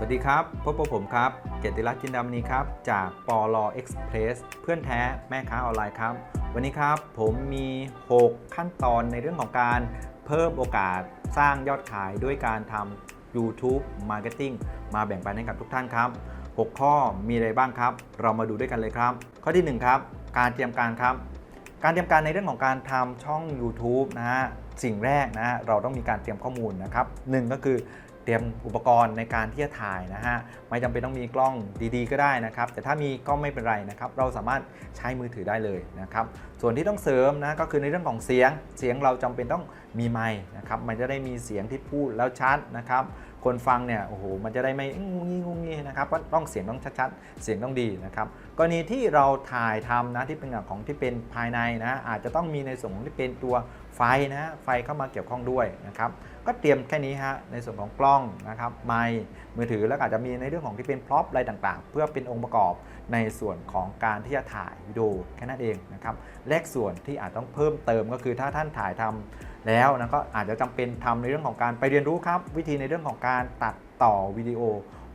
สวัสดีครับ พบกับผมครับเกียรติรัตน์จินดามณีครับ จากปอลอเอ็กซ์เพรสเพื่อนแท้แม่ค้าออนไลน์ครับ วันนี้ครับผมมี 6 ขั้นตอนในเรื่องของการเพิ่มโอกาสสร้างยอดขายด้วยการทำ YouTube Marketing มาแบ่งปันให้กับทุกท่านครับ 6 ข้อมีอะไรบ้างครับ เรามาดูด้วยกันเลยครับ ข้อทีหนึ่1 ครับ การเตรียมการครับ การเตรียมการในเรื่องของการทำช่อง YouTube นะฮะสิ่งแรกนะฮะเราต้องมีการเตรียมข้อมูลนะครับหนึ่งก็คือ ตรียมอุปกรณ์ในการที่จะถ่ายนะฮะไม่จำเป็นต้องมีกล้องดีๆ ก็ได้นะครับ แต่ถ้ามีก็ไม่เป็นไรนะครับเราสามารถใช้มือถือได้เลยนะครับส่วนที่ต้องเสริมนะก็คือในเรื่องของเสียง เสียงเราจำเป็นต้องมีไมค์นะครับมันจะได้มีเสียงที่พูดแล้วชัดนะครับ คนฟังเนี่ยโอ้โหมันจะได้ไม่งุ้งงี้งุ้งงี้นะครับก็ต้องเสียงต้องชัดๆ เสียงต้องดีนะครับกรณีที่เราถ่ายทำนะที่เป็นของที่เป็นภายในนะอาจจะต้องมีในส่วนของที่เป็นตัวไฟนะไฟเข้ามาเกี่ยวข้องด้วยนะครับก็เตรียมแค่นี้ฮะในส่วนของกล้องนะครับไมค์มือถือแล้วอาจจะมีในเรื่องของที่เป็นพร็อพอะไรต่างๆ เพื่อเป็นองค์ประกอบในส่วนของการที่จะถ่ายวิดีโอแค่นั้นเองนะครับแลกส่วนที่อาจต้องเพิ่มเติมก็คือถ้าท่านถ่ายทำแล้วนะก็อาจจะจำเป็นทำในเรื่องของการไปเรียนรู้ครับ วิธีในเรื่องของการตัดต่อวิดีโอ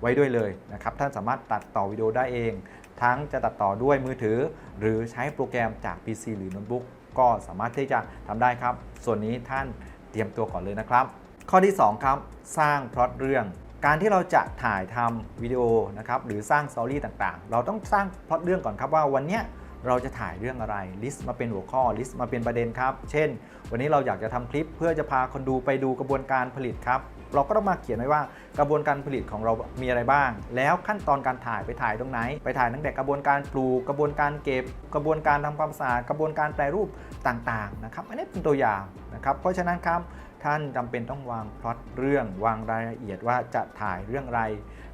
ไว้ด้วยเลยนะครับท่านสามารถตัดต่อวิดีโอได้เอง ทั้งจะตัดต่อด้วยมือถือ หรือใช้โปรแกรมจาก PC หรือโน้ตบุ๊กก็สามารถที่จะทำได้ครับ ส่วนนี้ท่านเตรียมตัวก่อนเลยนะครับ ข้อที่ 2 ครับ สร้างพล็อตเรื่องการที่เราจะถ่ายทำวิดีโอนะครับหรือสร้างสตอรี่ต่างๆ เราต้องสร้างพล็อตเรื่องก่อนครับว่าวันเนี้ย เราจะถ่ายเรื่องอะไรลิสต์มาเป็นหัวข้อลิสต์มาเป็นประเด็นครับ เช่น วันนี้เราอยากจะทำคลิปเพื่อจะพาคนดูไปดูกระบวนการผลิตครับ เราก็ต้องมาเขียนไว้ว่ากระบวนการผลิตของเรามีอะไรบ้าง แล้วขั้นตอนการถ่ายไปถ่ายตรงไหน ไปถ่ายตั้งแต่กระบวนการปลูก กระบวนการเก็บ กระบวนการทำความสะอาดกระบวนการแปรรูปต่างๆนะครับอันนี้เป็นตัวอย่างนะครับเพราะฉะนั้นครับท่านจำเป็นต้องวางพล็อตเรื่องวางรายละเอียดว่าจะถ่ายเรื่องอะไร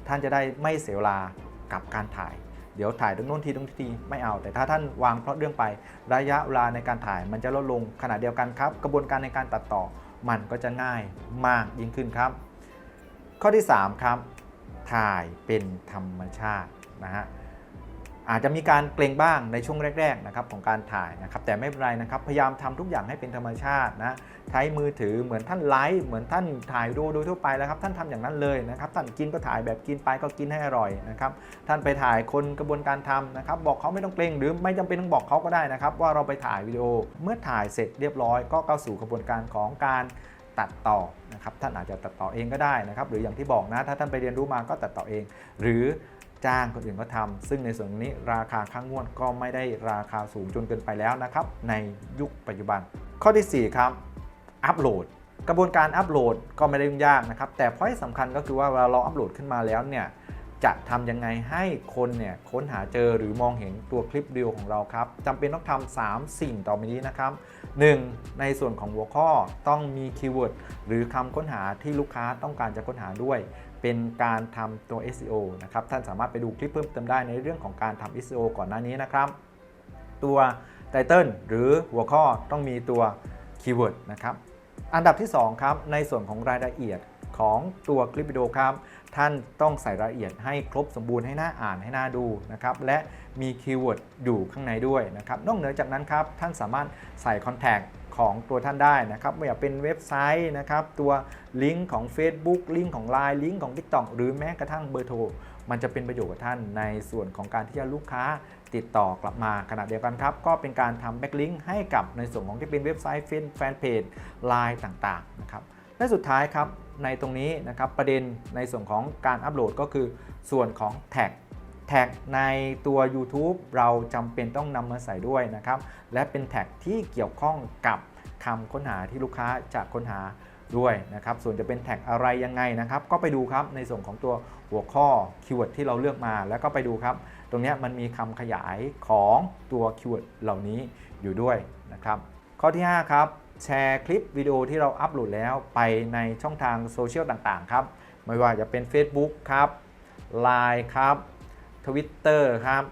ท่านจะได้ไม่เสียเวลากับการถ่าย ดี๋ยวถ่ายตรงโน้นทีตรงทีไม่เอา แต่ถ้าท่านวางเพราะเรื่องไประยะเวลาในการถ่ายมันจะลดลงขณะเดียวกันครับ กระบวนการในการตัดต่อมันก็จะง่ายมากยิ่งขึ้นครับ ข้อที่ 3 ครับ ถ่ายเป็นธรรมชาตินะฮะ อาจจะมีการเกรงบ้างในช่วงแรกๆนะครับของการถ่ายนะครับแต่ไม่เป็นไรนะครับพยายามทำทุกอย่างให้เป็นธรรมชาตินะใช้มือถือเหมือนท่านไลฟ์เหมือนท่านถ่ายดูโดยทั่วไปแล้วครับท่านทำอย่างนั้นเลยนะครับท่านกินก็ถ่ายแบบกินไปก็กินให้อร่อยนะครับท่านไปถ่ายคนกระบวนการทำนะครับบอกเขาไม่ต้องเกรงหรือไม่จำเป็นต้องบอกเขาก็ได้นะครับว่าเราไปถ่ายวิดีโอเมื่อถ่ายเสร็จเรียบร้อย ก็เข้าสู่กระบวนการของการตัดต่อนะครับท่านอาจจะตัดต่อเองก็ได้นะครับหรืออย่างที่บอกนะถ้าท่านไปเรียนรู้มาก็ตัดต่อเอง หรือ จ้างคนอื่นก็ทำซึ่งในส่วนนี้ราคาค่างงวดก็ไม่ได้ราคาสูงจนเกินไปแล้วนะครับ ในยุคปัจจุบัน ข้อที่ 4 ครับอัปโหลด กระบวนการอัปโหลดก็ไม่ได้ยุ่งยากนะครับ แต่พอยสำคัญก็คือว่าเวลาเราอัปโหลดขึ้นมาแล้วเนี่ยจะทำยังไงให้คนเนี่ยค้นหาเจอหรือมองเห็นตัวคลิปวิดีโอของเราครับจำเป็นต้องทำ3สิ่งต่อไปนี้นะครับ 1. ในส่วนของหัวข้อต้องมีคีย์เวิร์ดหรือคำค้นหาที่ลูกค้าต้องการจะค้นหาด้วย เป็นการทำตัว SEO นะครับ ท่านสามารถไปดูคลิปเพิ่มเติมได้ในเรื่องของการทำ SEO ก่อนหน้านี้นะครับ ตัวไตเติลหรือหัวข้อต้องมีตัวคีย์เวิร์ดนะครับ อันดับที่ 2 ครับ ในส่วนของรายละเอียดของตัวคลิปวิดีโอครับ ท่านต้องใส่รายละเอียดให้ครบสมบูรณ์ให้หน่าอ่านให้หน่าดูนะครับ และมีคีย์เวิร์ดอยู่ข้างในด้วยนะครับ นอกเหนือจากนั้นครับ ท่านสามารถใส่คอนแทค ของตัวท่านได้นะครับไม่ว่าเป็นเว็บไซต์นะครับตัวลิงก์ของ Facebook ลิงก์ของ Line ลิงก์ของ TikTok หรือแม้กระทั่งเบอร์โทรมันจะเป็นประโยชน์กับท่านในส่วนของการที่จะลูกค้าติดต่อกลับมาขณะเดียวกันครับ ก็เป็นการทำแบ็กลิงก์ให้กับในส่วนของที่เป็นเว็บไซต์แฟนเพจไลน์ต่างๆนะครับและสุดท้ายครับในตรงนี้นะครับประเด็นในส่วนของการอัปโหลดก็คือส่วนของแท็กแท็กในตัว YouTube เราจำเป็นต้องนำมาใส่ด้วยนะครับ และเป็นแท็กที่เกี่ยวข้องกับ คำค้นหาที่ลูกค้าจะค้นหาด้วยนะครับ ส่วนจะเป็นแท็กอะไรยังไงนะครับ ก็ไปดูครับในส่วนของตัวหัวข้อคีย์เวิร์ดที่เราเลือกมา แล้วก็ไปดูครับ ตรงนี้มันมีคำขยายของตัวคีย์เวิร์ดเหล่านี้อยู่ด้วยนะครับ ข้อที่ 5 ครับ แชร์คลิปวิดีโอที่เราอัปโหลดแล้วไปในช่องทางโซเชียลต่างๆครับ ไม่ว่าจะเป็น Facebook ครับ Line ครับ Twitter ครับ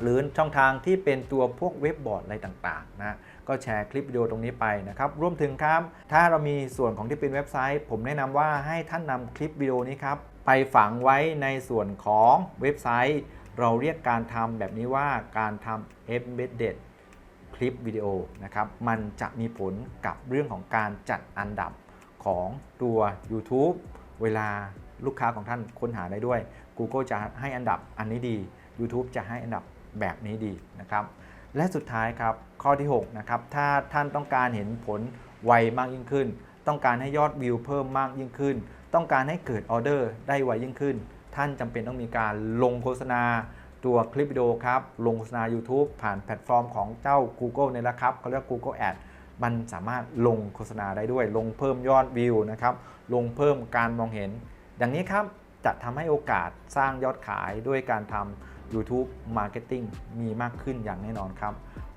หรือช่องทางที่เป็นตัวพวกเว็บบอร์ดอะไรต่างๆนะ ก็แชร์คลิปวิดีโอตรงนี้ไปนะครับรวมถึงครับ ถ้าเรามีส่วนของที่เป็นเว็บไซต์ ผมแนะนำว่าให้ท่านนำคลิปวิดีโอนี้ครับไปฝังไว้ในส่วนของเว็บไซต์ เราเรียกการทำแบบนี้ว่าการทำ embedded คลิปวิดีโอนะครับ มันจะมีผลกับเรื่องของการจัดอันดับของตัว YouTube เวลาลูกค้าของท่านค้นหาได้ด้วย Google จะให้อันดับอันนี้ดี YouTube จะให้อันดับแบบนี้ดีนะครับ และสุดท้ายครับข้อที่6นะครับถ้าท่านต้องการเห็นผลไวมากยิ่งขึ้น ต้องการให้ยอดวิวเพิ่มมากยิ่งขึ้น ต้องการให้เกิดออเดอร์ได้ไวยิ่งขึ้น ท่านจำเป็นต้องมีการลงโฆษณาตัวคลิปวิดีโอครับ ลงโฆษณา YouTube ผ่านแพลตฟอร์มของเจ้า Google เนี่ยแหละครับเขาเรียก Google Ad มันสามารถลงโฆษณาได้ด้วย ลงเพิ่มยอดวิวนะครับลงเพิ่มการมองเห็นอย่างนี้ครับจะทำให้โอกาสสร้างยอดขายด้วยการทำ YouTube Marketing มีมากขึ้นอย่างแน่นอนครับ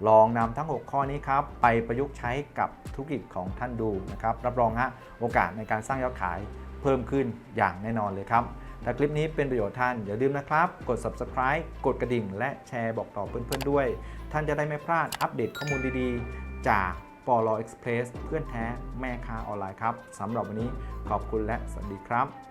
ลองนำทั้ง 6 ข้อนี้ครับ ไปประยุกต์ใช้กับธุรกิจของท่านดูนะครับ รับรองฮะโอกาสในการสร้างยอดขายเพิ่มขึ้นอย่างแน่นอนเลยครับถ้าคลิปนี้เป็นประโยชน์ท่าน อย่าลืมนะครับ กด subscribe กดกระดิ่ง และแชร์บอกต่อเพื่อนๆด้วย ท่านจะได้ไม่พลาดอัปเดตข้อมูลดีๆ จากปลอ Express เพื่อนแท้แม่ค้าออนไลน์ครับสำหรับวันนี้ขอบคุณและสวัสดีครับ